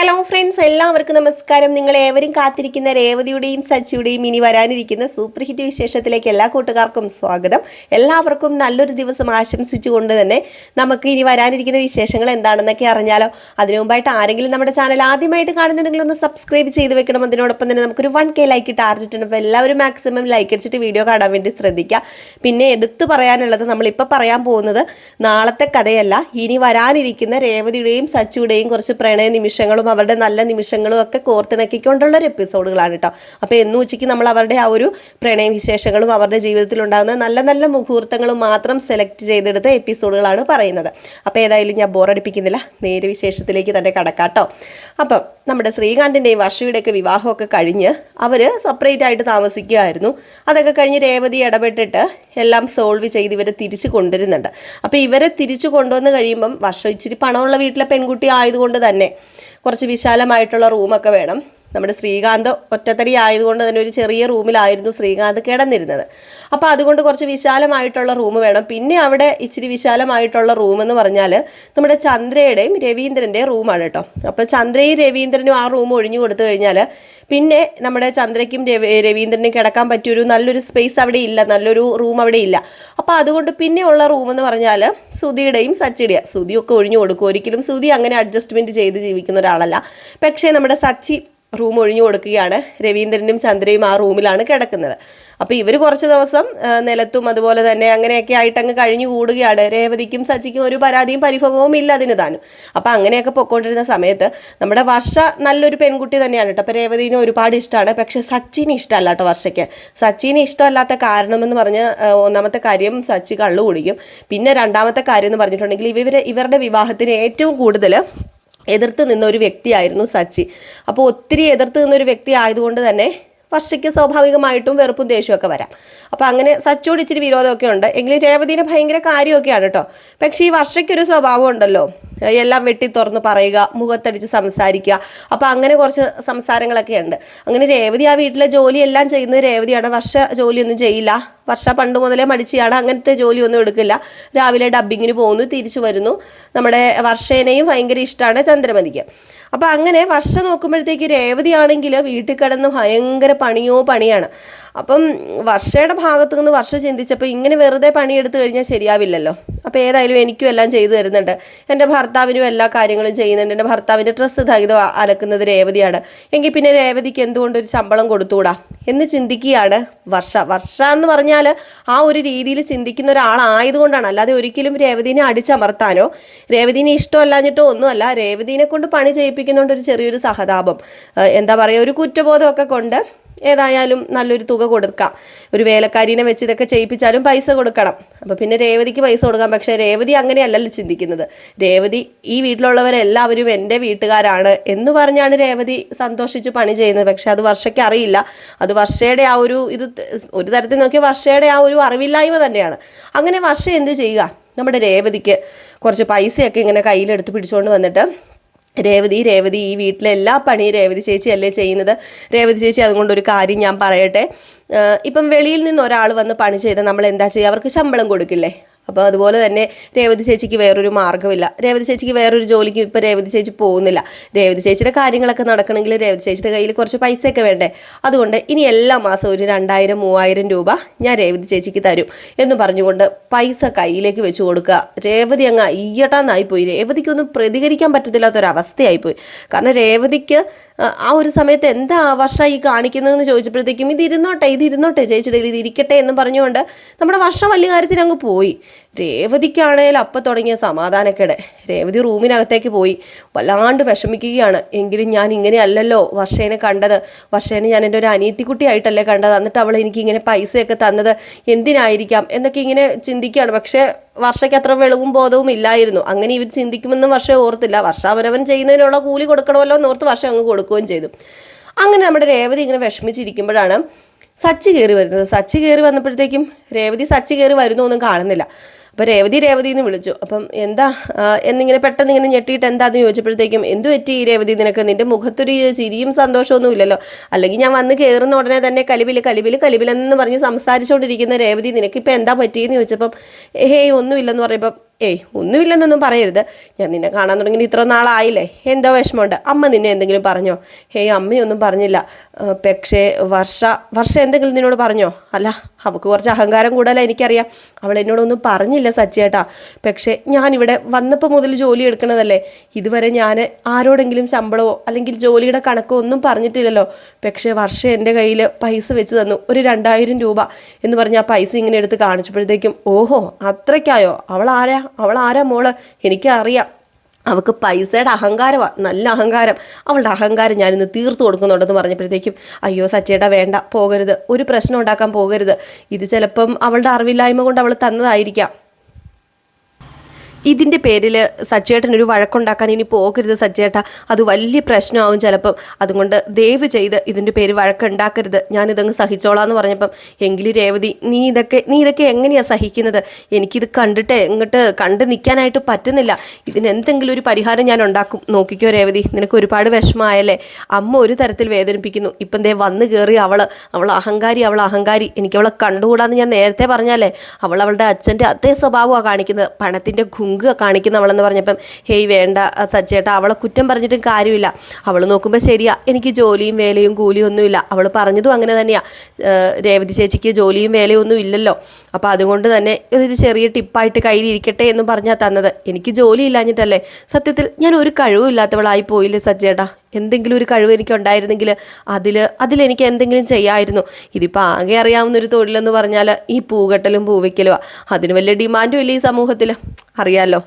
Hello friends എല്ലാവർക്കും നമസ്കാരം. നിങ്ങൾ ഏവരും കാത്തിരിക്കുന്ന രേവതിയുടെയും സച്ചിയുടെയും ഇനി വരാനിരിക്കുന്ന സൂപ്പർ ഹിറ്റ് വിശേഷത്തിലേക്ക് എല്ലാ കൂട്ടുകാർക്കും സ്വാഗതം. എല്ലാവർക്കും നല്ലൊരു ദിവസം ആശംസിച്ചുകൊണ്ട് തന്നെ നമുക്ക് ഇനി വരാനിരിക്കുന്ന വിശേഷങ്ങൾ എന്താണെന്നൊക്കെ അറിഞ്ഞാലോ. അതിനു മുമ്പായിട്ട് ആരെങ്കിലും നമ്മുടെ ചാനൽ ആദ്യമായിട്ട് കാണുന്നുണ്ടെങ്കിൽ ഒന്ന് സബ്സ്ക്രൈബ് ചെയ്ത് വെക്കണം. അതിനോടൊപ്പം തന്നെ നമുക്കൊരു വൺ കെ ലൈക്ക് ടാർജറ്റുണ്ട് അപ്പോൾ എല്ലാവരും മാക്സിമം ലൈക്ക് അടിച്ചിട്ട് വീഡിയോ കാണാൻ വേണ്ടി ശ്രദ്ധിക്കുക. പിന്നെ എടുത്തു പറയാനുള്ളത് നമ്മളിപ്പോൾ പറയാൻ പോകുന്നത് നാളത്തെ കഥയല്ല. ഇനി വരാനിരിക്കുന്ന രേവതിയുടെയും സച്ചിയുടെയും കുറച്ച് പ്രണയ നിമിഷങ്ങളും അവരുടെ നല്ല നിമിഷങ്ങളും ഒക്കെ കോർത്തിണക്കിക്കൊണ്ടുള്ള ഒരു എപ്പിസോഡുകളാണ് കേട്ടോ അപ്പോൾ എന്നു ഉച്ചയ്ക്ക് നമ്മൾ അവരുടെ ആ ഒരു പ്രണയവിശേഷങ്ങളും അവരുടെ ജീവിതത്തിൽ ഉണ്ടാകുന്ന നല്ല നല്ല മുഹൂർത്തങ്ങളും മാത്രം സെലക്ട് ചെയ്തെടുത്ത എപ്പിസോഡുകളാണ് പറയുന്നത്. അപ്പോൾ ഏതായാലും ഞാൻ ബോറടിപ്പിക്കുന്നില്ല. നേരെ വിശേഷത്തിലേക്ക് തന്നെ കടക്കാട്ടോ അപ്പം നമ്മുടെ ശ്രീകാന്തിന്റെയും വർഷയുടെയൊക്കെ വിവാഹമൊക്കെ കഴിഞ്ഞ് അവർ സെപ്പറേറ്റ് ആയിട്ട് താമസിക്കുകയായിരുന്നു. അതൊക്കെ കഴിഞ്ഞ് രേവതി ഇടപെട്ടിട്ട് എല്ലാം സോൾവ് ചെയ്ത് ഇവരെ തിരിച്ചു കൊണ്ടുവരുന്നുണ്ട്. അപ്പോൾ ഇവരെ തിരിച്ചു കൊണ്ടുവന്ന് കഴിയുമ്പം വർഷം ഇച്ചിരി പണമുള്ള വീട്ടിലെ പെൺകുട്ടി ആയതുകൊണ്ട് തന്നെ കുറച്ച് വിശാലമായിട്ടുള്ള റൂമൊക്കെ വേണം. നമ്മുടെ ശ്രീകാന്ത് ഒറ്റത്തടി ആയതുകൊണ്ട് തന്നെ ഒരു ചെറിയ റൂമിലായിരുന്നു ശ്രീകാന്ത് കിടന്നിരുന്നത്. അപ്പോൾ അതുകൊണ്ട് കുറച്ച് വിശാലമായിട്ടുള്ള റൂം വേണം. പിന്നെ അവിടെ ഇച്ചിരി വിശാലമായിട്ടുള്ള റൂം എന്ന് പറഞ്ഞാൽ നമ്മുടെ ചന്ദ്രയുടെയും രവീന്ദ്രന്റെയും റൂമാണ് കേട്ടോ. അപ്പോൾ ചന്ദ്രയും രവീന്ദ്രനും ആ റൂം ഒഴിഞ്ഞു കൊടുത്തു കഴിഞ്ഞാൽ പിന്നെ നമ്മുടെ ചന്ദ്രയ്ക്കും രവീന്ദ്രനും കിടക്കാൻ പറ്റിയൊരു നല്ലൊരു സ്പേസ് അവിടെ ഇല്ല നല്ലൊരു റൂം അവിടെ ഇല്ല. അപ്പോൾ അതുകൊണ്ട് പിന്നെയുള്ള റൂം എന്ന് പറഞ്ഞാൽ സുധിയുടെയും സച്ചിയുടെയും. സുധിയൊക്കെ ഒഴിഞ്ഞു കൊടുക്കും. ഒരിക്കലും സുധി അങ്ങനെ അഡ്ജസ്റ്റ്മെന്റ് ചെയ്ത് ജീവിക്കുന്ന ഒരാളല്ല. പക്ഷേ നമ്മുടെ സച്ചി റൂം ഒഴിഞ്ഞു കൊടുക്കുകയാണ്. രവീന്ദ്രനും ചന്ദ്രയും ആ റൂമിലാണ് കിടക്കുന്നത്. അപ്പോൾ ഇവർ കുറച്ച് ദിവസം നിലത്തും അതുപോലെ തന്നെ അങ്ങനെയൊക്കെ ആയിട്ട് അങ്ങ് കഴിഞ്ഞു കൂടുകയാണ്. രേവതിക്കും സച്ചിക്കും ഒരു പരാതിയും പരിഭവവും ഇല്ല അതിന് താനും. അപ്പോൾ അങ്ങനെയൊക്കെ പൊക്കോണ്ടിരുന്ന സമയത്ത് നമ്മുടെ വർഷ നല്ലൊരു പെൺകുട്ടി തന്നെയാണ് കേട്ടോ. അപ്പോൾ രേവതിനെ ഒരുപാട് ഇഷ്ടമാണ് പക്ഷേ സച്ചിന് ഇഷ്ടമല്ല കേട്ടോ വർഷയ്ക്ക്. സച്ചിന് ഇഷ്ടമല്ലാത്ത കാരണമെന്ന് പറഞ്ഞ് ഒന്നാമത്തെ കാര്യം സച്ചി കള്ളു കുടിക്കും. പിന്നെ രണ്ടാമത്തെ കാര്യം എന്ന് പറഞ്ഞിട്ടുണ്ടെങ്കിൽ ഇവർ ഇവരുടെ വിവാഹത്തിന് ഏറ്റവും കൂടുതൽ എതിർത്ത് നിന്ന ഒരു വ്യക്തിയായിരുന്നു സച്ചി. അപ്പോൾ ഒത്തിരി എതിർത്ത് നിന്ന ഒരു വ്യക്തി ആയതുകൊണ്ട് തന്നെ വർഷയ്ക്ക് സ്വാഭാവികമായിട്ടും വെറുപ്പും ദേഷ്യമൊക്കെ വരാം. അപ്പോൾ അങ്ങനെ സച്ചോട് ഇച്ചിരി വിരോധമൊക്കെ ഉണ്ട്. എങ്കിലും രേവതിനെ ഭയങ്കര കാര്യമൊക്കെയാണ് കേട്ടോ. പക്ഷേ ഈ വർഷയ്ക്കൊരു സ്വഭാവം ഉണ്ടല്ലോ. എല്ലാം വെട്ടി തുറന്ന് പറയുക മുഖത്തടിച്ച് സംസാരിക്കുക. അപ്പോൾ അങ്ങനെ കുറച്ച് സംസാരങ്ങളൊക്കെ ഉണ്ട്. അങ്ങനെ രേവതി ആ വീട്ടിലെ ജോലിയെല്ലാം ചെയ്യുന്നത് രേവതിയാണ്. വർഷ ജോലിയൊന്നും ചെയ്യില്ല. വർഷ പണ്ട് മുതലേ മടിച്ചാണ് അങ്ങനത്തെ ജോലിയൊന്നും എടുക്കില്ല. രാവിലെ ഡബ്ബിങ്ങിന് പോകുന്നു തിരിച്ചു വരുന്നു. നമ്മുടെ വർഷേനെയും ഭയങ്കര ഇഷ്ടമാണ് ചന്ദ്രമതിക്ക്. അപ്പോൾ അങ്ങനെ വർഷ നോക്കുമ്പോഴത്തേക്ക് രേവതി ആണെങ്കിൽ വീട്ടിൽ കിടന്ന് ഭയങ്കര പണിയോ പണിയാണ്. അപ്പം വർഷയുടെ ഭാഗത്തു നിന്ന് വർഷ ചിന്തിച്ചപ്പോൾ ഇങ്ങനെ വെറുതെ പണിയെടുത്തു കഴിഞ്ഞാൽ ശരിയാവില്ലല്ലോ. അപ്പോൾ ഏതായാലും എനിക്കും എല്ലാം ചെയ്തു തരുന്നുണ്ട്. എന്റെ ഭർത്താവിനും എല്ലാ കാര്യങ്ങളും ചെയ്യുന്നുണ്ട്. എന്റെ ഭർത്താവിന്റെ ഡ്രസ്സ് ധൈര്യം അലക്കുന്നത് രേവതിയാണ്. എങ്കിൽ പിന്നെ രേവതിക്ക് എന്തുകൊണ്ട് ഒരു ശമ്പളം കൊടുത്തുകൂടാ എന്ന് ചിന്തിക്കുകയാണ് വർഷ. വർഷ എന്ന് പറഞ്ഞാൽ ആ ഒരു രീതിയിൽ ചിന്തിക്കുന്ന ഒരാളായതുകൊണ്ടാണ് അല്ലാതെ ഒരിക്കലും രേവതിനെ അടിച്ചമർത്താനോ രേവതിനെ ഇഷ്ടമല്ലാഞ്ഞിട്ടോ ഒന്നുമല്ല. രേവതിനെ കൊണ്ട് പണി ചെയ്യിപ്പിക്കുന്നതുകൊണ്ട് ഒരു ചെറിയൊരു സഹതാപം. എന്താ പറയുക ഒരു കുറ്റബോധമൊക്കെ കൊണ്ട് ഏതായാലും നല്ലൊരു തുക കൊടുക്കാം. ഒരു വേലക്കാരീനെ വെച്ച് ഇതൊക്കെ ചെയ്യിപ്പിച്ചാലും പൈസ കൊടുക്കണം. അപ്പോൾ പിന്നെ രേവതിക്ക് പൈസ കൊടുക്കാം. പക്ഷേ രേവതി അങ്ങനെയല്ലല്ലോ ചിന്തിക്കുന്നത്. രേവതി ഈ വീട്ടിലുള്ളവരെല്ലാവരും എന്റെ വീട്ടുകാരാണ് എന്ന് പറഞ്ഞാണ് രേവതി സന്തോഷിച്ച് പണി ചെയ്യുന്നത്. പക്ഷേ അത് വർഷയ്ക്ക് അറിയില്ല. അത് വർഷയുടെ ആ ഒരു ഇത് ഒരു തരത്തിൽ നോക്കിയാൽ വർഷയുടെ ആ ഒരു അറിവില്ലായ്മ തന്നെയാണ്. അങ്ങനെ വർഷ എന്ത് ചെയ്യുക? നമ്മുടെ രേവതിക്ക് കുറച്ച് പൈസയൊക്കെ ഇങ്ങനെ കയ്യിലെടുത്ത് പിടിച്ചുകൊണ്ട് വന്നിട്ട് രേവതി രേവതി ഈ വീട്ടിലെ എല്ലാ പണിയും രേവതി ചേച്ചി അല്ലേ ചെയ്യുന്നത്? രേവതി ചേച്ചി അതുകൊണ്ട് ഒരു കാര്യം ഞാൻ പറയട്ടെ. ഇപ്പം വെളിയിൽ നിന്ന് ഒരാൾ വന്ന് പണി ചെയ്താൽ നമ്മൾ എന്താ ചെയ്യുക? അവർക്ക് ശമ്പളം കൊടുക്കില്ലേ? അപ്പോൾ അതുപോലെ തന്നെ രേവതി ചേച്ചിക്ക് വേറൊരു മാർഗമില്ല. രേവതി ചേച്ചിക്ക് വേറൊരു ജോലിക്ക് ഇപ്പോൾ രേവതി ചേച്ചി പോകുന്നില്ല. രേവതി ചേച്ചിയുടെ കാര്യങ്ങളൊക്കെ നടക്കണമെങ്കിൽ രേവതി ചേച്ചിയുടെ കയ്യിൽ കുറച്ച് പൈസയൊക്കെ വേണ്ടേ? അതുകൊണ്ട് ഇനി എല്ലാ മാസവും ഒരു രണ്ടായിരം മൂവായിരം രൂപ ഞാൻ രേവതി ചേച്ചിക്ക് തരും എന്ന് പറഞ്ഞുകൊണ്ട് പൈസ കയ്യിലേക്ക് വെച്ച് കൊടുക്കുക. രേവതി അങ്ങ് അയ്യട്ടാന്നായിപ്പോയി രേവതിക്കൊന്നും പ്രതികരിക്കാൻ പറ്റത്തില്ലാത്തൊരവസ്ഥയായിപ്പോയി. കാരണം രേവതിക്ക് ആ, ഒരു സമയത്ത് എന്താ വർഷ ഈ കാണിക്കുന്നതെന്ന് ചോദിച്ചപ്പോഴത്തേക്കും ഇത് ഇരുന്നോട്ടെ ഇത് ചേച്ചിയുടെ ഇതിരിക്കട്ടെ ഇത് ഇരിക്കട്ടെ എന്ന് പറഞ്ഞുകൊണ്ട് നമ്മുടെ വർഷം വലിയ കാര്യത്തിനങ്ങ് പോയി. രേവതിക്കാണേൽ അപ്പം തുടങ്ങിയ സമാധാനക്കേട്. രേവതി റൂമിനകത്തേക്ക് പോയി. വല്ലാണ്ട് വിഷമിക്കുകയാണ്. എങ്കിലും ഞാൻ ഇങ്ങനെ അല്ലല്ലോ വർഷേനെ കണ്ടത്. വർഷേനെ ഞാൻ എന്റെ ഒരു അനീത്തിക്കുട്ടിയായിട്ടല്ലേ കണ്ടത്. എന്നിട്ട് അവൾ എനിക്ക് ഇങ്ങനെ പൈസയൊക്കെ തന്നത് എന്തിനായിരിക്കാം എന്നൊക്കെ ഇങ്ങനെ ചിന്തിക്കുകയാണ്. പക്ഷേ വർഷയ്ക്ക് അത്ര വെളിവും ബോധവും ഇല്ലായിരുന്നു. അങ്ങനെ ഇവർ ചിന്തിക്കുമെന്ന് വർഷം ഓർത്തില്ല. വർഷ അവനവൻ ചെയ്യുന്നതിനുള്ള കൂലി കൊടുക്കണമല്ലോ എന്ന് ഓർത്ത് വർഷം അങ്ങ് കൊടുക്കുകയും ചെയ്തു. അങ്ങനെ നമ്മുടെ രേവതി ഇങ്ങനെ വിഷമിച്ചിരിക്കുമ്പോഴാണ് സച്ചി കയറി വരുന്നത്. സച്ചി കയറി വന്നപ്പോഴത്തേക്കും രേവതി സച്ചി കയറി വരുന്നു ഒന്നും കാണുന്നില്ല. അപ്പോൾ രേവതി രേവതി എന്ന് വിളിച്ചു. അപ്പം എന്താ എന്നിങ്ങനെ പെട്ടെന്ന് ഇങ്ങനെ ഞെട്ടിയിട്ട് എന്താന്ന് ചോദിച്ചപ്പോഴത്തേക്കും എന്തു പറ്റി രേവതി നിനക്ക്? നിന്റെ മുഖത്തൊരു ചിരിയും സന്തോഷമൊന്നും ഇല്ലല്ലോ. അല്ലെങ്കിൽ ഞാൻ വന്ന് കയറുന്ന ഉടനെ തന്നെ കലിബിൽ കലിബിൽ കലിബിലെന്ന് പറഞ്ഞ് സംസാരിച്ചുകൊണ്ടിരിക്കുന്ന രേവതി നിനക്കിപ്പോൾ എന്താ പറ്റിയെന്ന് ചോദിച്ചപ്പം ഹേയ് ഒന്നുമില്ലെന്ന് പറയുമ്പം ഏയ് ഒന്നുമില്ലെന്നൊന്നും പറയരുത്. ഞാൻ നിന്നെ കാണാൻ തുടങ്ങി ഇത്ര നാളായില്ലേ? എന്തോ വിഷമമുണ്ട്. അമ്മ നിന്നെ എന്തെങ്കിലും പറഞ്ഞോ? ഹേയ് അമ്മയൊന്നും പറഞ്ഞില്ല. പക്ഷേ വർഷ വർഷ എന്തെങ്കിലും നിന്നോട് പറഞ്ഞോ? അല്ല അവൾക്ക് കുറച്ച് അഹങ്കാരം കൂടുതലാണ് എനിക്കറിയാം. അവൾ എന്നോടൊന്നും പറഞ്ഞില്ല സച്ചേട്ടാ പക്ഷേ ഞാനിവിടെ വന്നപ്പോൾ മുതൽ ജോലി എടുക്കണതല്ലേ. ഇതുവരെ ഞാൻ ആരോടെങ്കിലും ശമ്പളമോ അല്ലെങ്കിൽ ജോലിയുടെ കണക്കോ ഒന്നും പറഞ്ഞിട്ടില്ലല്ലോ. പക്ഷേ വർഷം എന്റെ കയ്യിൽ പൈസ വെച്ച് തന്നു. ഒരു രണ്ടായിരം രൂപ എന്ന് പറഞ്ഞ് ആ പൈസ ഇങ്ങനെ എടുത്ത് കാണിച്ചപ്പോഴത്തേക്കും ഓഹോ അത്രയ്ക്കായോ? അവൾ ആരാ? അവൾ ആരാ മോൾ? എനിക്കറിയാം. അവൾക്ക് പൈസയുടെ അഹങ്കാരമാണ് നല്ല അഹങ്കാരം. അവളുടെ അഹങ്കാരം ഞാനിന്ന് തീർത്തു കൊടുക്കുന്നുണ്ടെന്ന് പറഞ്ഞപ്പോഴത്തേക്കും അയ്യോ സച്ചേട്ടാ വേണ്ട പോകരുത്. ഒരു പ്രശ്നം ഉണ്ടാക്കാൻ പോകരുത്. ഇത് ചിലപ്പം അവളുടെ അറിവില്ലായ്മ കൊണ്ട് അവൾ തന്നതായിരിക്കാം. ഇതിന്റെ പേരിൽ സച്ചേട്ടൻ ഒരു വഴക്കുണ്ടാക്കാൻ ഇനി പോകരുത് സച്ചേട്ട അത് വലിയ പ്രശ്നമാവും ചിലപ്പം. അതുകൊണ്ട് ദയവ് ചെയ്ത് ഇതിന്റെ പേര് വഴക്കുണ്ടാക്കരുത്. ഞാനിതങ്ങ് സഹിച്ചോളാം എന്ന് പറഞ്ഞപ്പം എങ്കിലും രേവതി നീ ഇതൊക്കെ നീ ഇതൊക്കെ എങ്ങനെയാണ് സഹിക്കുന്നത്? എനിക്കിത് കണ്ടിട്ട് എങ്ങോട്ട് കണ്ട് നിൽക്കാനായിട്ട് പറ്റുന്നില്ല. ഇതിന് എന്തെങ്കിലും ഒരു പരിഹാരം ഞാൻ ഉണ്ടാക്കും. നോക്കിക്കോ രേവതി നിനക്ക് ഒരുപാട് വിഷമമായല്ലേ? അമ്മ ഒരു തരത്തിൽ വേദനിപ്പിക്കുന്നു. ഇപ്പം ദേ വന്നു കയറി അവൾ അവൾ അഹങ്കാരി അവൾ അഹങ്കാരി. എനിക്ക് അവളെ കണ്ടുകൂടാന്ന് ഞാൻ നേരത്തെ പറഞ്ഞാലേ അവൾ അവളുടെ അച്ഛന്റെ അതേ സ്വഭാവമാണ് കാണിക്കുന്നത്. പണത്തിന്റെ ഗുങ്ക് കാണിക്കുന്നവളെന്ന് പറഞ്ഞപ്പം ഹേയ് വേണ്ട സച്ചേട്ട അവളെ കുറ്റം പറഞ്ഞിട്ടും കാര്യമില്ല. അവൾ നോക്കുമ്പോൾ ശരിയാ എനിക്ക് ജോലിയും വേലയും കൂലിയും ഒന്നുമില്ല. അവൾ പറഞ്ഞതും അങ്ങനെ തന്നെയാണ് രേവതി ചേച്ചിക്ക് ജോലിയും വേലയും ഒന്നും ഇല്ലല്ലോ. അപ്പോൾ അതുകൊണ്ട് തന്നെ ഇതൊരു ചെറിയ ടിപ്പായിട്ട് കയ്യിൽ ഇരിക്കട്ടെ എന്ന് പറഞ്ഞാൽ തന്നത്. എനിക്ക് ജോലി ഇല്ലാഞ്ഞിട്ടല്ലേ? സത്യത്തിൽ ഞാൻ ഒരു കഴിവും ഇല്ലാത്തവളായി പോയില്ലേ സജ്ജേട്ടാ? എന്തെങ്കിലും ഒരു കഴിവ് എനിക്ക് ഉണ്ടായിരുന്നെങ്കിൽ അതിൽ അതിലെനിക്ക് എന്തെങ്കിലും ചെയ്യാമായിരുന്നു ഇതിപ്പോൾ ആകെ അറിയാവുന്ന ഒരു തൊഴിലെന്ന് പറഞ്ഞാൽ ഈ പൂകെട്ടലും പൂവയ്ക്കലുമാണ് അതിന് വലിയ ഡിമാൻഡും ഇല്ല ഈ സമൂഹത്തിൽ അറിയാലോ?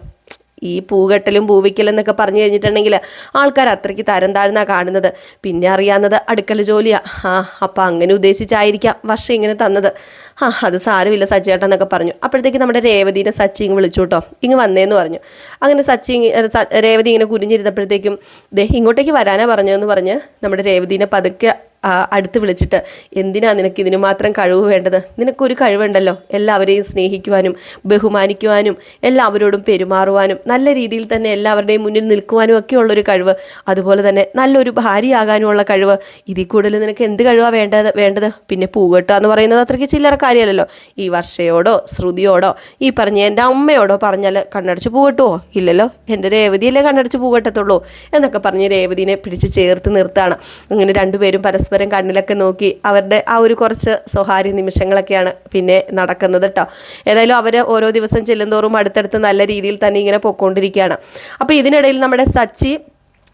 ഈ പൂകെട്ടലും പൂവിക്കലും എന്നൊക്കെ പറഞ്ഞു കഴിഞ്ഞിട്ടുണ്ടെങ്കിൽ ആൾക്കാർ അത്രയ്ക്ക് തരം താഴ്ന്നാണ് കാണുന്നത്. പിന്നെ അറിയാവുന്നത് അടുക്കൽ ജോലിയാ. ആ അപ്പം അങ്ങനെ ഉദ്ദേശിച്ചായിരിക്കാം വർഷം ഇങ്ങനെ തന്നത്. ആ അത് സാരമില്ല സച്ചേട്ടൻ എന്നൊക്കെ പറഞ്ഞു. അപ്പോഴത്തേക്ക് നമ്മുടെ രേവതിനെ സച്ചി ഇങ്ങ് വിളിച്ചു കേട്ടോ. ഇങ്ങ് വന്നേന്ന് പറഞ്ഞു. അങ്ങനെ സച്ചി രേവതി ഇങ്ങനെ കുനിഞ്ഞിരുന്നപ്പോഴത്തേക്കും ദേ ഇങ്ങോട്ടേക്ക് വരാനാ പറഞ്ഞതെന്ന് പറഞ്ഞ് നമ്മുടെ രേവതിനെ പതുക്കെ അടുത്ത് വിളിച്ചിട്ട് എന്തിനാ നിനക്ക് ഇതിന് മാത്രം കഴിവ് വേണ്ടത്? നിനക്കൊരു കഴിവുണ്ടല്ലോ. എല്ലാവരെയും സ്നേഹിക്കുവാനും ബഹുമാനിക്കുവാനും എല്ലാവരോടും പെരുമാറുവാനും നല്ല രീതിയിൽ തന്നെ എല്ലാവരുടെയും മുന്നിൽ നിൽക്കുവാനും ഒക്കെ ഉള്ളൊരു കഴിവ്. അതുപോലെ തന്നെ നല്ലൊരു ഭാര്യയാകാനുമുള്ള കഴിവ്. ഇതിൽ കൂടുതൽ നിനക്ക് എന്ത് കഴിവാണ് വേണ്ടത്? വേണ്ടത്? പിന്നെ പൂവെട്ടുക എന്ന് പറയുന്നത് അത്രയ്ക്ക് ചില്ലറ കാര്യമല്ലല്ലോ. ഈ വർഷയോടോ ശ്രുതിയോടോ ഈ പറഞ്ഞ എന്റെ അമ്മയോടോ പറഞ്ഞാൽ കണ്ണടച്ച് പൂവെട്ടുവോ? ഇല്ലല്ലോ. എന്റെ രേവതിയല്ലേ കണ്ണടച്ച് പൂവെട്ടത്തുള്ളൂ. എന്നൊക്കെ പറഞ്ഞ് രേവതിനെ പിടിച്ച് ചേർത്ത് നിർത്താണ് അങ്ങനെ രണ്ടുപേരും പരസ്പരം കണ്ണിലൊക്കെ നോക്കി അവരുടെ ആ ഒരു കുറച്ച് സ്വകാര്യ നിമിഷങ്ങളൊക്കെയാണ് പിന്നെ നടക്കുന്നത് കേട്ടോ ഏതായാലും അവർ ഓരോ ദിവസം ചെല്ലുന്തോറും അടുത്തടുത്ത് നല്ല രീതിയിൽ തന്നെ ഇങ്ങനെ പൊക്കോണ്ടിരിക്കുകയാണ്. അപ്പോൾ ഇതിനിടയിൽ നമ്മുടെ സച്ചി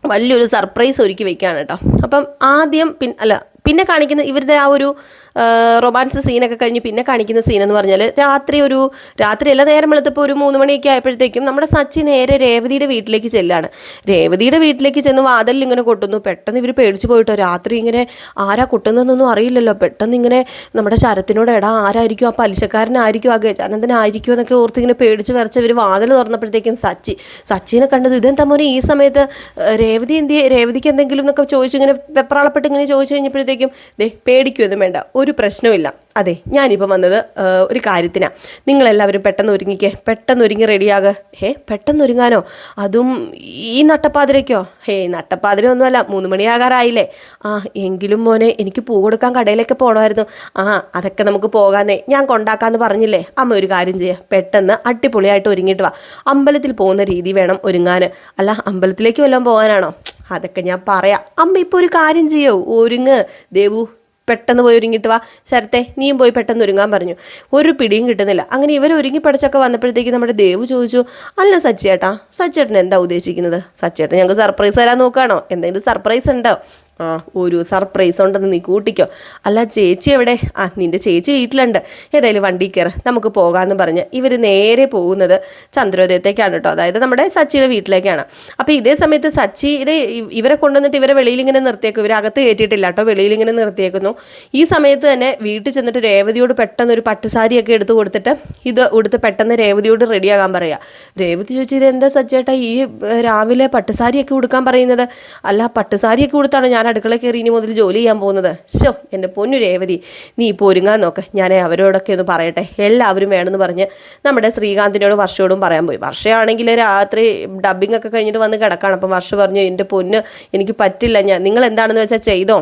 വലിയൊരു സർപ്രൈസ് ഒരുക്കി വെക്കുകയാണ് കേട്ടോ അപ്പം ആദ്യം പിൻ അല്ല പിന്നെ കാണിക്കുന്ന ഇവരുടെ ആ ഒരു റൊമാൻസ് സീനൊക്കെ കഴിഞ്ഞ് പിന്നെ കാണിക്കുന്ന സീൻ എന്ന് പറഞ്ഞാൽ രാത്രി ഒരു രാത്രി എല്ലാ നേരം വെളുത്തപ്പോൾ ഒരു മൂന്ന് മണിയൊക്കെ ആയപ്പോഴത്തേക്കും നമ്മുടെ സച്ചി നേരെ രേവതിയുടെ വീട്ടിലേക്ക് ചെല്ലാണ്. രേവതിയുടെ വീട്ടിലേക്ക് ചെന്ന് വാതിലിൽ ഇങ്ങനെ കൊട്ടുന്നു. പെട്ടെന്ന് ഇവർ പേടിച്ചു പോയിട്ടോ. രാത്രി ഇങ്ങനെ ആരാ കൊട്ടുന്നതെന്നൊന്നും അറിയില്ലല്ലോ. പെട്ടെന്ന് ഇങ്ങനെ നമ്മുടെ ശരത്തിനോട് എടാ ആരായിരിക്കും? ആ പലിശക്കാരനായിരിക്കും ആ ഗജാനന്ദനായിരിക്കും എന്നൊക്കെ ഓർത്ത് ഇങ്ങനെ പേടിച്ച് വരച്ച് ഇവർ വാതിൽ തുറന്നപ്പോഴത്തേക്കും സച്ചി സച്ചിനെ കണ്ടത് ഇതെന്താ മോനെ ഈ സമയത്ത്? രേവതി എന്ത് രേവതിക്ക് എന്തെങ്കിലും എന്നൊക്കെ ചോദിച്ചു ഇങ്ങനെ വെപ്രാളപ്പെട്ട് ഇങ്ങനെ ചോദിച്ചു കഴിഞ്ഞപ്പോഴത്തേക്കും ദേ പേടിക്കൊന്നും വേണ്ട. ഒരു പ്രശ്നമില്ല അതെ ഞാനിപ്പോൾ വന്നത് ഒരു കാര്യത്തിനാണ് നിങ്ങളെല്ലാവരും പെട്ടെന്ന് ഒരുങ്ങിക്കേ പെട്ടെന്ന് ഒരുങ്ങി റെഡിയാകുക ഹേ പെട്ടെന്ന് ഒരുങ്ങാനോ അതും ഈ നട്ടപ്പാതിരയ്ക്കോ? ഹേ നട്ടപ്പാതിര ഒന്നുമല്ല മൂന്ന് മണിയാകാറായില്ലേ? ആ എങ്കിലും മോനെ എനിക്ക് പൂ കൊടുക്കാൻ കടയിലേക്ക് പോകണമായിരുന്നു ആ അതൊക്കെ നമുക്ക് പോകാന്നേ. ഞാൻ കൊണ്ടാക്കാന്ന് പറഞ്ഞില്ലേ? അമ്മ ഒരു കാര്യം ചെയ്യുക പെട്ടെന്ന് അടിപൊളിയായിട്ട് ഒരുങ്ങിയിട്ട് വാ. അമ്പലത്തിൽ പോകുന്ന രീതി വേണം ഒരുങ്ങാൻ അല്ല അമ്പലത്തിലേക്ക് വല്ലതും പോകാനാണോ? അതൊക്കെ ഞാൻ പറയാം. അമ്മ ഇപ്പോൾ ഒരു കാര്യം ചെയ്യോ. ഒരുങ്ങ്. ദേവു പെട്ടെന്ന് പോയി ഒരുങ്ങിയിട്ട് വാ. ശരത്തെ നീയും പോയി പെട്ടെന്ന് ഒരുങ്ങാൻ പറഞ്ഞു. ഒരു പിടിയും കിട്ടുന്നില്ല. അങ്ങനെ ഇവർ ഒരുങ്ങി പഠിച്ചൊക്കെ വന്നപ്പോഴത്തേക്ക് നമ്മുടെ ദേവു ചോദിച്ചു അല്ല സച്ചേട്ടാ സച്ചേട്ടൻ എന്താ ഉദ്ദേശിക്കുന്നത്? സച്ചേട്ടൻ ഞങ്ങൾക്ക് സർപ്രൈസ് തരാൻ നോക്കുകയാണോ? എന്തെങ്കിലും സർപ്രൈസ് ഉണ്ടോ? ആ ഒരു സർപ്രൈസ് ഉണ്ടെന്ന് നീ കൂട്ടിക്കോ. അല്ല ചേച്ചി എവിടെ? ആ നിന്റെ ചേച്ചി വീട്ടിലുണ്ട്. ഏതായാലും വണ്ടി കയറ്. നമുക്ക് പോകാമെന്ന് പറഞ്ഞ് ഇവർ നേരെ പോകുന്നത് ചന്ദ്രോദയത്തേക്കാണ് കേട്ടോ. അതായത് നമ്മുടെ സച്ചിയുടെ വീട്ടിലേക്കാണ്. അപ്പോൾ ഇതേ സമയത്ത് സച്ചിയുടെ ഇവരെ കൊണ്ടുവന്നിട്ട് ഇവരെ വെളിയിൽ ഇങ്ങനെ നിർത്തിയേക്കും. ഇവരെ അകത്ത് കയറ്റിയിട്ടില്ല കേട്ടോ. വെളിയിൽ ഇങ്ങനെ നിർത്തിയേക്കുന്നു. ഈ സമയത്ത് തന്നെ വീട്ടിൽ ചെന്നിട്ട് രേവതിയോട് പെട്ടെന്ന് ഒരു പട്ടുസാരിയൊക്കെ എടുത്ത് കൊടുത്തിട്ട് ഇത് ഉടുത്ത് പെട്ടെന്ന് രേവതിയോട് റെഡിയാകാൻ പറയുക രേവതി ചോദിച്ചു ഇത് എന്താ സച്ചേട്ടാ? ഈ രാവിലെ പട്ടുസാരിയൊക്കെ ഉടുക്കാൻ പറയുന്നത്? അല്ല പട്ടുസാരിയൊക്കെ ഉടുത്താണ് ഞാൻ അടുക്കള കയറി ഇനി മുതൽ ജോലി ചെയ്യാൻ പോകുന്നത്. ശോ എന്റെ പൊന്നു രേവതി നീ ഇപ്പോൾ ഒരുങ്ങാൻ നോക്ക്. ഞാൻ അവരോടൊക്കെ ഒന്ന് പറയട്ടെ. എല്ലാവരും വേണമെന്ന് പറഞ്ഞ് നമ്മുടെ ശ്രീകാന്തിനോട് വർഷയോടും പറയാൻ പോയി. വർഷയാണെങ്കിൽ രാത്രി ഡബ്ബിംഗ് ഒക്കെ കഴിഞ്ഞിട്ട് വന്ന് കിടക്കാണ്. അപ്പം വർഷ പറഞ്ഞു എന്റെ പൊന്ന് എനിക്ക് പറ്റില്ല. ഞാൻ നിങ്ങൾ എന്താണെന്ന് വെച്ചാൽ ചെയ്തോ?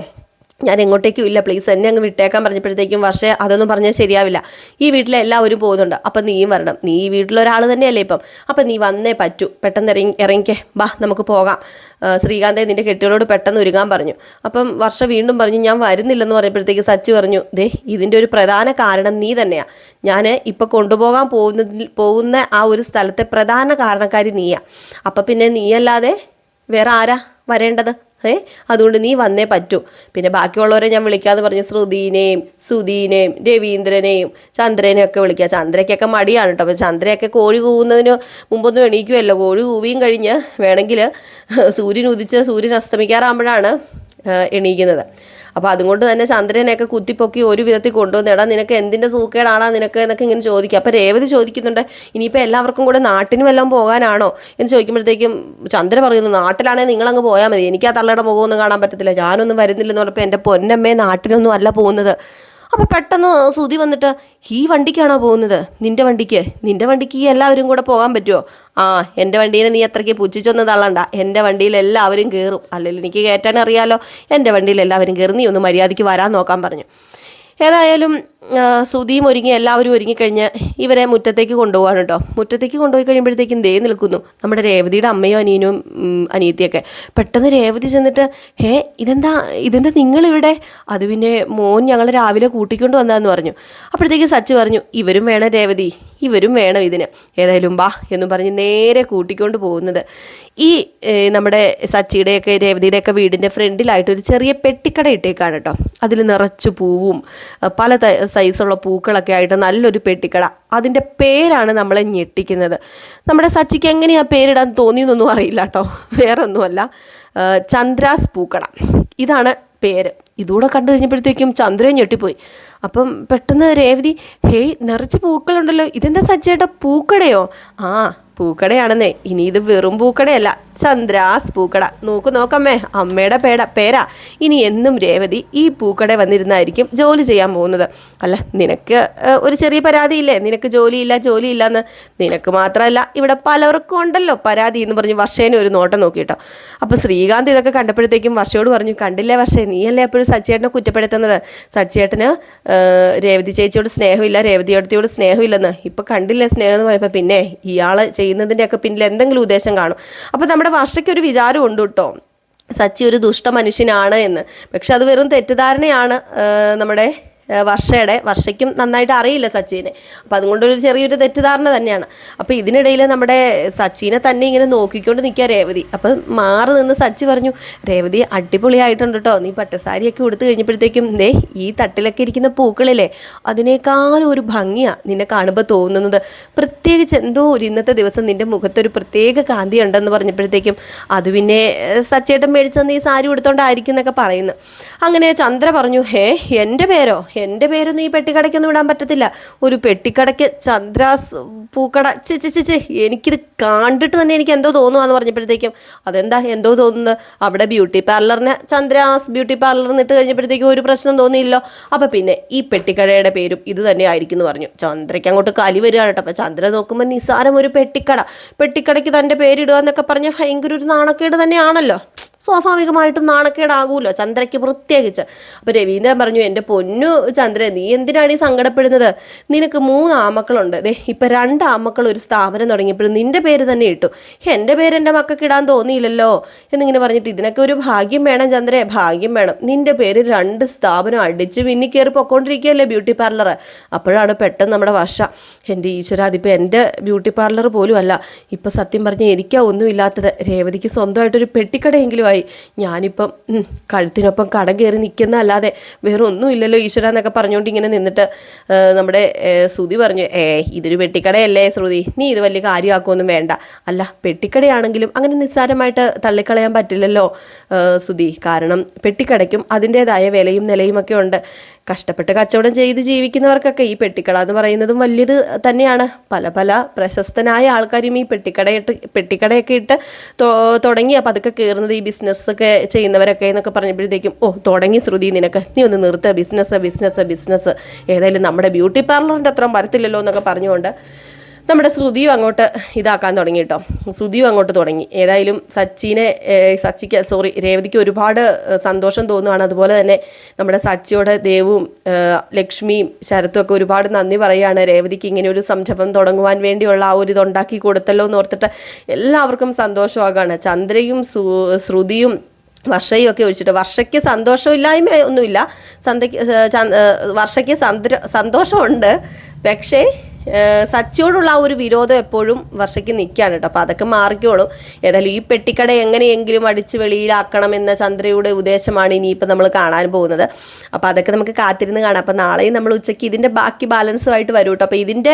ഞാൻ എങ്ങോട്ടേക്കും ഇല്ല. പ്ലീസ് എന്നെ അങ്ങ് വിട്ടേക്കാൻ പറഞ്ഞപ്പോഴത്തേക്കും പക്ഷേ അതൊന്നും പറഞ്ഞാൽ ശരിയാവില്ല. ഈ വീട്ടിലെ എല്ലാവരും പോകുന്നുണ്ട്. അപ്പം നീയും വരണം. നീ ഈ വീട്ടിലൊരാൾ തന്നെയല്ലേ ഇപ്പം. അപ്പം നീ വന്നേ പറ്റൂ. പെട്ടെന്ന് ഇറങ്ങി ഇറങ്ങിക്കേ. ബാ നമുക്ക് പോകാം. ശ്രീകാന്തെ നിന്റെ കെട്ടിയോട് പെട്ടെന്ന് ഒരുങ്ങാൻ പറഞ്ഞു. അപ്പം വർഷ വീണ്ടും പറഞ്ഞു ഞാൻ വരുന്നില്ലെന്ന് പറഞ്ഞപ്പോഴത്തേക്ക് സച്ചു പറഞ്ഞു ദേ ഇതിന്റെ ഒരു പ്രധാന കാരണം നീ തന്നെയാണ് ഞാൻ ഇപ്പം കൊണ്ടുപോകാൻ പോകുന്നതിൽ പോകുന്ന ആ ഒരു സ്ഥലത്തെ പ്രധാന കാരണക്കാരി നീയാ. അപ്പം പിന്നെ നീയല്ലാതെ വേറെ ആരാ വരേണ്ടത്? ഏ അതുകൊണ്ട് നീ വന്നേ പറ്റൂ. പിന്നെ ബാക്കിയുള്ളവരെ ഞാൻ വിളിക്കാമെന്ന് പറഞ്ഞു ശ്രുതിനെയും സുധീനെയും രവീന്ദ്രനെയും ചന്ദ്രനെയും ഒക്കെ വിളിക്കുക. ചന്ദ്രയ്ക്കൊക്കെ മടിയാണ് കേട്ടോ അപ്പോൾ ചന്ദ്രയൊക്കെ കോഴി കൂവുന്നതിന് മുമ്പൊന്നും എണീക്കുമല്ലോ കോഴി കൂവിയും കഴിഞ്ഞ് വേണമെങ്കിൽ സൂര്യൻ ഉദിച്ച് സൂര്യൻ അസ്തമിക്കാറാകുമ്പോഴാണ് എണീക്കുന്നത്. അപ്പോൾ അതുകൊണ്ട് തന്നെ ചന്ദ്രനെയൊക്കെ കുത്തിപ്പൊക്കി ഒരു വിധത്തിൽ കൊണ്ടുവന്ന് എടാ നിനക്ക് എന്തിന്റെ സൂക്കേടാണാ നിനക്ക് എന്നൊക്കെ ഇങ്ങനെ ചോദിക്കുക. അപ്പോൾ രേവതി ചോദിക്കുന്നുണ്ട് ഇനിയിപ്പോൾ എല്ലാവർക്കും കൂടെ നാട്ടിന് വല്ലതും പോകാനാണോ? എന്ന് ചോദിക്കുമ്പോഴത്തേക്കും ചന്ദ്രൻ പറയുന്നു നാട്ടിലാണെങ്കിൽ നിങ്ങളങ്ങ് പോയാൽ മതി. എനിക്ക് ആ തള്ളയുടെ മുഖമൊന്നും കാണാൻ പറ്റത്തില്ല. ഞാനൊന്നും വരുന്നില്ലെന്ന് പറഞ്ഞപ്പോൾ എന്റെ പൊന്നമ്മേ നാട്ടിലൊന്നും അല്ല പോകുന്നത്. അപ്പോൾ പെട്ടെന്ന് സുതി വന്നിട്ട് ഈ വണ്ടിക്കാണോ പോകുന്നത്? നിന്റെ വണ്ടിക്ക്? നിന്റെ വണ്ടിക്ക് ഈ എല്ലാവരും കൂടെ പോകാൻ പറ്റുമോ ആ എന്റെ വണ്ടീനെ നീ അത്രയ്ക്ക് പുച്ഛിച്ചൊന്നും തള്ളണ്ട. എന്റെ വണ്ടിയിൽ എല്ലാവരും കയറും അല്ലെങ്കിൽ എനിക്ക് കയറ്റാൻ അറിയാലോ എന്റെ വണ്ടിയിൽ എല്ലാവരും കയറി നീ ഒന്ന് മര്യാദയ്ക്ക് വരാൻ നോക്കാൻ പറഞ്ഞു. ഏതായാലും ആ, സുധിയും ഒരുങ്ങി എല്ലാവരും ഒരുങ്ങിക്കഴിഞ്ഞ് ഇവരെ മുറ്റത്തേക്ക് കൊണ്ടുപോകാണ് കേട്ടോ മുറ്റത്തേക്ക് കൊണ്ടുപോയി കഴിയുമ്പോഴത്തേക്കും ദേ നിൽക്കുന്നു. നമ്മുടെ രേവതിയുടെ അമ്മയും അനിയനും അനിയത്തിയൊക്കെ. പെട്ടെന്ന് രേവതി ചെന്നിട്ട് ഹേ ഇതെന്താ ഇതെന്താ നിങ്ങളിവിടെ? അത് പിന്നെ മോൻ ഞങ്ങൾ രാവിലെ കൂട്ടിക്കൊണ്ട് വന്നതെന്ന് പറഞ്ഞു. അപ്പോഴത്തേക്ക് സച്ച് പറഞ്ഞു ഇവരും വേണം രേവതി ഇവരും വേണം ഇതിന്. ഏതായാലും ബാ എന്നും പറഞ്ഞ് നേരെ കൂട്ടിക്കൊണ്ട് പോകുന്നത്. ഈ നമ്മുടെ സച്ചിയുടെയൊക്കെ രേവതിയുടെയൊക്കെ വീടിന്റെ ഫ്രണ്ടിലായിട്ട് ഒരു ചെറിയ പെട്ടിക്കട ഇട്ടേക്കാണ് കേട്ടോ അതിൽ നിറച്ചു പൂവും പല സൈസുള്ള പൂക്കളൊക്കെ ആയിട്ട് നല്ലൊരു പെട്ടിക്കട. അതിന്റെ പേരാണ് നമ്മളെ ഞെട്ടിക്കുന്നത്. നമ്മുടെ സച്ചിക്ക് എങ്ങനെയാണ് പേരിടാൻ തോന്നിയെന്നൊന്നും അറിയില്ല കേട്ടോ. വേറെ ഒന്നുമല്ല ചന്ദ്രാസ് പൂക്കട. ഇതാണ് പേര്. ഇതുകൂടെ കണ്ടു കഴിഞ്ഞപ്പോഴത്തേക്കും ചന്ദ്രൻ ഞെട്ടിപ്പോയി. അപ്പം പെട്ടെന്ന് രേവതി ഹേയ് നിറച്ച് പൂക്കളുണ്ടല്ലോ. ഇതെന്താ സജ്ജേട്ടാ പൂക്കടയോ? ആ പൂക്കടയാണെന്നേ. ഇനി ഇത് വെറും പൂക്കടയല്ല. ചന്ദ്രാസ് പൂക്കട. നോക്കു നോക്കമ്മേ. അമ്മയുടെ പേട പേരാ. ഇനി എന്നും രേവതി ഈ പൂക്കട വന്നിരുന്നായിരിക്കും ജോലി ചെയ്യാൻ പോകുന്നത്. അല്ല നിനക്ക് ഒരു ചെറിയ പരാതിയില്ലേ? നിനക്ക് ജോലിയില്ല ജോലിയില്ല എന്ന് നിനക്ക് മാത്രമല്ല ഇവിടെ പലർക്കും ഉണ്ടല്ലോ പരാതി എന്ന് പറഞ്ഞ് വർഷേനെ ഒരു നോട്ടം നോക്കിയിട്ടോ. അപ്പോൾ ശ്രീകാന്ത് ഇതൊക്കെ കണ്ടപ്പോഴത്തേക്കും വർഷയോട് പറഞ്ഞു കണ്ടില്ലേ വർഷേ നീയല്ലേ എപ്പോഴും സച്ചിയേട്ടനെ കുറ്റപ്പെടുത്തുന്നത്? സച്ചിയേട്ടന് ഏഹ്, രേവതി ചേച്ചിയോട് സ്നേഹമില്ല രേവതിയോടത്തിയോട് സ്നേഹമില്ലെന്ന്. ഇപ്പം കണ്ടില്ലേ സ്നേഹം എന്ന് പറയുമ്പോൾ പിന്നെ ഇയാൾ ചെയ്യുന്നതിന്റെയൊക്കെ പിന്നിൽ എന്തെങ്കിലും ഉദ്ദേശം കാണും. അപ്പോൾ നമ്മുടെ വർഷയ്ക്കൊരു വിചാരം ഉണ്ട് കേട്ടോ. സച്ചി ഒരു ദുഷ്ട മനുഷ്യനാണ് എന്ന്. പക്ഷെ അത് വെറും തെറ്റിദ്ധാരണയാണ് നമ്മുടെ വർഷയുടെ വർഷയ്ക്കും നന്നായിട്ട് അറിയില്ല സച്ചിനെ. അപ്പം അതുകൊണ്ടൊരു ചെറിയൊരു തെറ്റിദ്ധാരണ തന്നെയാണ്. അപ്പോൾ ഇതിനിടയിൽ നമ്മുടെ സച്ചിനെ തന്നെ ഇങ്ങനെ നോക്കിക്കൊണ്ട് നിൽക്കുക രേവതി. അപ്പം മാറി നിന്ന് സച്ചി പറഞ്ഞു രേവതി അടിപൊളിയായിട്ടുണ്ട് കേട്ടോ നീ പട്ടസാരിയൊക്കെ ഉടുത്തു കഴിഞ്ഞപ്പോഴത്തേക്കും ദേ ഈ തട്ടിലൊക്കെ ഇരിക്കുന്ന പൂക്കളില്ലേ? അതിനേക്കാളും ഒരു ഭംഗിയാണ് നിന്നെ കാണുമ്പോൾ തോന്നുന്നത്. പ്രത്യേകിച്ച് എന്തോ ഒരു ഇന്നത്തെ ദിവസം നിന്റെ മുഖത്തൊരു പ്രത്യേക കാന്തി ഉണ്ടെന്ന് പറഞ്ഞപ്പോഴത്തേക്കും അത് പിന്നെ സച്ചേട്ടൻ മേടിച്ചു തന്ന ഈ സാരി ഉടുത്തോണ്ടായിരിക്കും എന്നൊക്കെ പറയുന്നു. അങ്ങനെ ചന്ദ്ര പറഞ്ഞു ഹേ എന്റെ പേരോ? എന്റെ പേരൊന്നും ഈ പെട്ടിക്കടയ്ക്കൊന്നും വിടാൻ പറ്റത്തില്ല. ഒരു പെട്ടിക്കടയ്ക്ക് ചന്ദ്രാസ് പൂക്കട. ചി ചി ചി ചി എനിക്കിത് കണ്ടിട്ട് തന്നെ എനിക്ക് എന്തോ തോന്നുവാന്ന് പറഞ്ഞപ്പോഴത്തേക്കും അതെന്താ എന്തോ തോന്നുന്നത്? അവിടെ ബ്യൂട്ടി പാർലറിന് ചന്ദ്രാസ് ബ്യൂട്ടി പാർലറിന് ഇട്ട് കഴിഞ്ഞപ്പോഴത്തേക്കും ഒരു പ്രശ്നം തോന്നിയില്ലോ. അപ്പം പിന്നെ ഈ പെട്ടിക്കടയുടെ പേരും ഇത് തന്നെ ആയിരിക്കും എന്ന് പറഞ്ഞു. ചന്ദ്രയ്ക്ക് അങ്ങോട്ട് കലി വരികയാണ് കേട്ടോ. അപ്പം ചന്ദ്ര നോക്കുമ്പോൾ നിസാരം ഒരു പെട്ടിക്കട. പെട്ടിക്കടയ്ക്ക് തന്റെ പേരിടുക എന്നൊക്കെ പറഞ്ഞാൽ ഭയങ്കര ഒരു നാണക്കേട് തന്നെയാണല്ലോ. സ്വാഭാവികമായിട്ടും നാണക്കേടാകൂലോ ചന്ദ്രയ്ക്ക് പ്രത്യേകിച്ച്. അപ്പോൾ രവീന്ദ്രൻ പറഞ്ഞു എന്റെ പൊന്നു ചന്ദ്രൻ നീ എന്തിനാണ് ഈ സങ്കടപ്പെടുന്നത്? നിനക്ക് മൂന്ന് ആമക്കളുണ്ട്. ദേ ഇപ്പം രണ്ട് ആമക്കൾ ഒരു സ്ഥാപനം തുടങ്ങിയപ്പോഴും നിന്റെ പേര് തന്നെ ഇട്ടു. എന്റെ പേര് എന്റെ മക്കൾക്ക് ഇടാൻ തോന്നിയില്ലല്ലോ. എന്നിങ്ങനെ പറഞ്ഞിട്ട് ഇതിനൊക്കെ ഒരു ഭാഗ്യം വേണം ചന്ദ്രേ ഭാഗ്യം വേണം. നിന്റെ പേര് രണ്ട് സ്ഥാപനം അടിച്ച് പിന്നെ കയറി പൊക്കോണ്ടിരിക്കുകയല്ലേ ബ്യൂട്ടി പാർലർ അപ്പോഴാണ് പെട്ടെന്ന് നമ്മുടെ വർഷ. എന്റെ ഈശ്വര അതിപ്പോൾ എന്റെ ബ്യൂട്ടി പാർലർ പോലും അല്ല ഇപ്പൊ സത്യം പറഞ്ഞാൽ എനിക്കാ ഒന്നുമില്ലാത്തത്. രേവതിക്ക് സ്വന്തമായിട്ടൊരു പെട്ടിക്കടയെങ്കിലും ഞാനിപ്പം ഉം, കഴുത്തിനൊപ്പം കട കയറി നിൽക്കുന്ന അല്ലാതെ വേറെ ഒന്നുമില്ലല്ലോ ഈശ്വര എന്നൊക്കെ പറഞ്ഞുകൊണ്ട് ഇങ്ങനെ നിന്നിട്ട് നമ്മുടെ ശ്രുതി പറഞ്ഞു ഏ ഇതൊരു പെട്ടിക്കടയല്ലേ ശ്രുതി? നീ ഇത് വലിയ കാര്യമാക്കുമൊന്നും വേണ്ട. അല്ല പെട്ടിക്കടയാണെങ്കിലും അങ്ങനെ നിസ്സാരമായിട്ട് തള്ളിക്കളയാൻ പറ്റില്ലല്ലോ ശ്രുതി. കാരണം പെട്ടിക്കടയ്ക്കും അതിന്റേതായ വിലയും നിലയും ഒക്കെ ഉണ്ട്. കഷ്ടപ്പെട്ട് കച്ചവടം ചെയ്ത് ജീവിക്കുന്നവർക്കൊക്കെ ഈ പെട്ടിക്കട എന്ന് പറയുന്നതും വലിയത് തന്നെയാണ്. പല പല പ്രശസ്തനായ ആൾക്കാരും ഈ പെട്ടിക്കടയിട്ട് പെട്ടിക്കടയൊക്കെ ഇട്ട് തുടങ്ങി. അപ്പം അതൊക്കെ കയറുന്നത് ഈ ബിസിനസ്സൊക്കെ ചെയ്യുന്നവരൊക്കെ എന്നൊക്കെ പറഞ്ഞപ്പോഴത്തേക്കും ഓ തുടങ്ങി ശ്രുതി നിനക്ക്. നീ ഒന്ന് നിർത്തുക ബിസിനസ് ബിസിനസ് ബിസിനസ് ഏതായാലും നമ്മുടെ ബ്യൂട്ടി പാർലറിന്റെ അത്രയും വരത്തില്ലല്ലോ എന്നൊക്കെ പറഞ്ഞുകൊണ്ട് നമ്മുടെ ശ്രുതിയും അങ്ങോട്ട് ഇതാക്കാൻ തുടങ്ങി കേട്ടോ. ശ്രുതിയും അങ്ങോട്ട് തുടങ്ങി. ഏതായാലും സച്ചിനെ സച്ചിക്ക് സോറി രേവതിക്ക് ഒരുപാട് സന്തോഷം തോന്നുവാണ്. അതുപോലെ തന്നെ നമ്മുടെ സച്ചിയോട് ദേവും ലക്ഷ്മിയും ശരത്തും ഒക്കെ ഒരുപാട് നന്ദി പറയുകയാണ്. രേവതിക്ക് ഇങ്ങനെ ഒരു സംരംഭം തുടങ്ങുവാൻ വേണ്ടിയുള്ള ആ ഒരു ഇതുണ്ടാക്കി കൊടുത്തല്ലോ എന്ന് ഓർത്തിട്ട് എല്ലാവർക്കും സന്തോഷമാകാണ്. ചന്ദ്രയും ശ്രുതിയും വർഷയും ഒക്കെ ഒഴിച്ചിട്ട് വർഷയ്ക്ക് സന്തോഷമില്ലായ്മ ഒന്നുമില്ല. ചന്ത- വർഷയ്ക്ക് സന്തോഷമുണ്ട്. പക്ഷേ സച്ചിയോടുള്ള ആ ഒരു വിരോധം എപ്പോഴും വർഷയ്ക്ക് നിൽക്കുകയാണ് കേട്ടോ. അപ്പോൾ അതൊക്കെ മാറിക്കോളും. ഏതായാലും ഈ പെട്ടിക്കട എങ്ങനെയെങ്കിലും അടിച്ച് വെളിയിലാക്കണം എന്ന ചന്ദ്രയുടെ ഉദ്ദേശമാണ് ഇനിയിപ്പോൾ നമ്മൾ കാണാൻ പോകുന്നത്. അപ്പോൾ അതൊക്കെ നമുക്ക് കാത്തിരുന്ന് കാണാം. അപ്പോൾ നാളെയും നമ്മൾ ഉച്ചയ്ക്ക് ഇതിന്റെ ബാക്കി ബാലൻസുമായിട്ട് വരും കേട്ടോ. അപ്പോൾ ഇതിന്റെ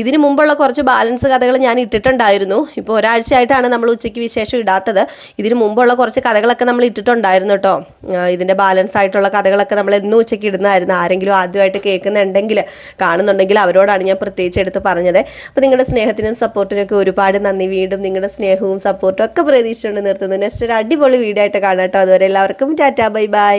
ഇതിന് മുമ്പുള്ള കുറച്ച് ബാലൻസ് കഥകൾ ഞാൻ ഇട്ടിട്ടുണ്ടായിരുന്നു. ഇപ്പോൾ ഒരാഴ്ചയായിട്ടാണ് നമ്മൾ ഉച്ചയ്ക്ക് വിശേഷം ഇടാത്തത്. ഇതിന് മുമ്പുള്ള കുറച്ച് കഥകളൊക്കെ നമ്മൾ ഇട്ടിട്ടുണ്ടായിരുന്നു കേട്ടോ. ഇതിന്റെ ബാലൻസ് ആയിട്ടുള്ള കഥകളൊക്കെ നമ്മൾ എന്നും ഉച്ചയ്ക്ക് ഇടുന്നതായിരുന്നു. ആരെങ്കിലും ആദ്യമായിട്ട് കേൾക്കുന്നുണ്ടെങ്കിൽ കാണുന്നുണ്ടെങ്കിൽ അവരോടാണ് ഞാൻ പ്രത്യേകിച്ച് എടുത്ത് പറഞ്ഞത്. അപ്പോൾ നിങ്ങളുടെ സ്നേഹത്തിനും സപ്പോർട്ടിനും ഒക്കെ ഒരുപാട് നന്ദി. വീണ്ടും നിങ്ങളുടെ സ്നേഹവും സപ്പോർട്ടും ഒക്കെ പ്രതീക്ഷിച്ചുകൊണ്ട് നിർത്തുന്നു. നെക്സ്റ്റ് ഒരു അടിപൊളി വീഡിയോ ആയിട്ട് കാണാം കേട്ടോ. അതുവരെ എല്ലാവർക്കും ടാറ്റാ ബൈ ബൈ.